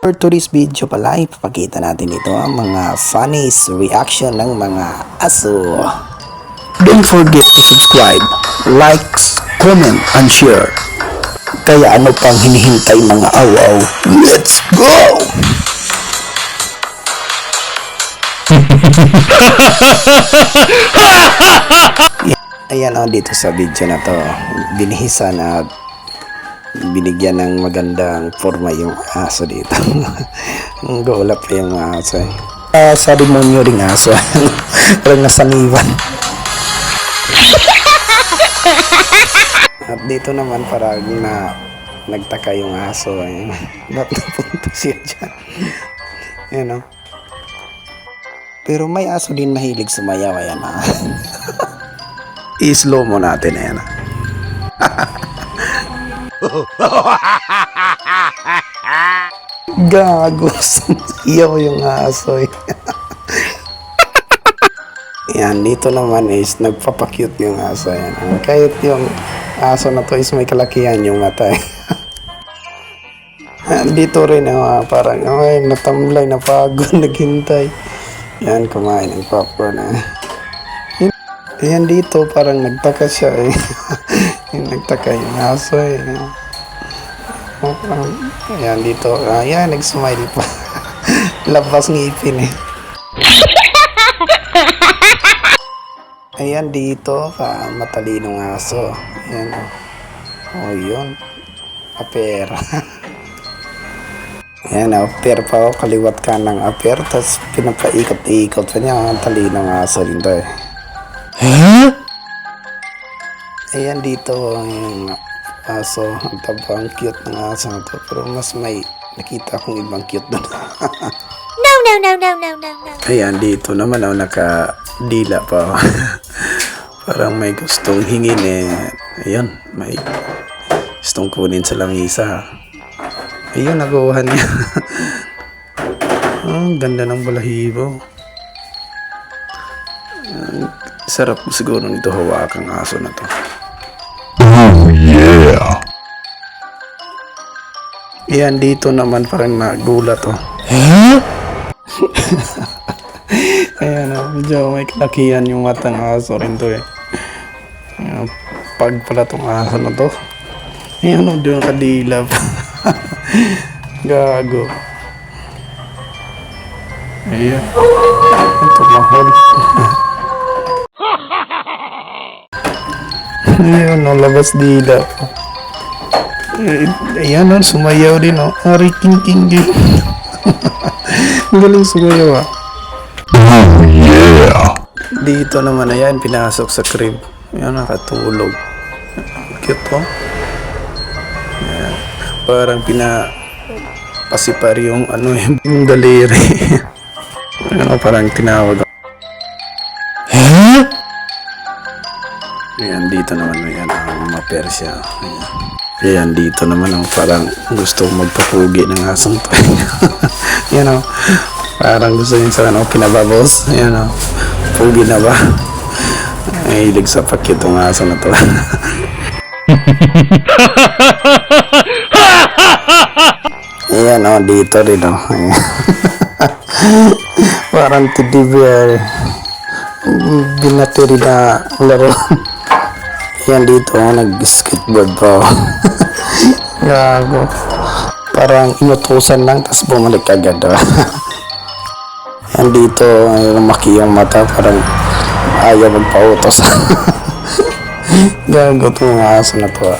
For today's video pala, ipapakita natin ito ang mga funniest reaction ng mga aso. Don't forget to subscribe, like, comment, and share. Kaya ano pang hinihintay mga awaw? Let's go! Ayan o, dito sa video na to, binihisan at binigyan ng magandang forma yung aso dito. Ang gulap pa yung aso. eh. Ah, sa demonyo ring aso. Parang nasaniwan. At dito naman parang na nagtaka yung aso. Eh. Ba't napunta siya dyan? Yan o. Pero may aso din mahilig sumayaw. Ayan ah. I-slow mo natin. Ayan ah. Gago. Iyaw yung aso eh. Yan, dito naman is nagpapakyut yung aso. Yan. Ah, Kahit yung aso na to is may kalakihan yung mata dito rin ah, parang ay, natamlay, napagod, naghintay. Yan, kumain ng popcorn ah. Yan- Yan dito, parang nagtaka siya eh. Yung nagtaka yung aso eh. Oh, parang, Ayan dito. Ah, yan, nag-smile pa. Labas ngipin eh. Ayan dito, pa matalinong aso. Ayan. Oh, yun. Aper. Ayan, aper pa oh, kaliwat ka ng aper, tapos pinapaikot-ikot pa niya. Ang talinong aso rin to eh. Ayan dito, yung aso. Ang taba, ang cute ng aso na to. Pero mas may nakita akong ibang cute doon. No, no, no, no, no, no, no. Ayan, dito naman ako nakadila pa. oh. Parang may gustong hingin eh. Ayan, may gustong kunin sa lamisa. Ayun, nakuha niya. oh, ang ganda ng balahibo. Ang sarap siguro nito hawakang aso na to. Ayan, dito naman parang nagulat oh. Ayan, oh, medyo may kalakihan yung matang aso rin to eh. Ayan, pag pala tong aso na to. Ayan, oh, doon kadilap. Gago. Ayan. Ito mahal. Ayan, oh, labas dilap. Eh, Ayan, oh, sumayaw din, oh. Ari, king, king, king. Ang galing sumayaw, ah. Dito naman ayan, pinasok sa crib. Ayan, nakatulog. Cute po. Ayan. Parang pina pasipar yung ano yung daliri. ano, parang tinawag. Ayan, dito naman ayan, ang mga Persia. Ayan. Ayan, dito naman ang parang gusto magpapugi ng asong to. Yan o. Parang gusto niya sa ano, pinababos. Yan o. Pugi na ba? Ay, hilig sa pakit tong aso na to. Ayan o, dito rin o. Ayan. Parang bear. Binatiri na laro. Yan dito, oh, nag-skateboard pa. oh. Gago. Parang inutusan lang, tapos bumalik agad. Oh. Yan dito, yung maki yung mata, parang ayaw magpautos. Gago itong aso na to.